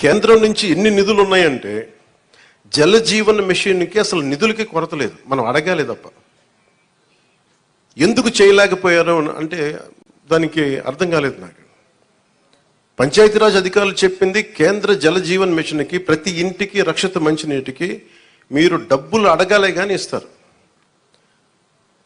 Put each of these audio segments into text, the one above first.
కేంద్రం నుంచి ఎన్ని నిధులు ఉన్నాయంటే జల జీవన మిషన్కి అసలు నిధులకి కొరత లేదు. మనం అడగాలి తప్ప. ఎందుకు చేయలేకపోయారు అంటే దానికి అర్థం కాలేదు నాకు. పంచాయతీరాజ్ అధికారులు చెప్పింది కేంద్ర జల జీవన్ మిషన్కి ప్రతి ఇంటికి రక్షిత మంచినీటికి మీరు డబ్బులు అడగాలే కానీ ఇస్తారు.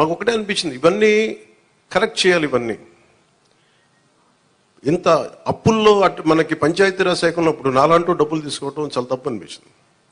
మాకు ఒకటే అనిపించింది. ఇవన్నీ కరెక్ట్ చేయాలి ఇవన్నీ. ఇంత అప్పుల్లో అటు మనకి పంచాయతీరాజ్ శాఖ ఉన్నప్పుడు నాలాంటూ డబ్బులు తీసుకోవటం చాలా తప్పు అనిపించింది.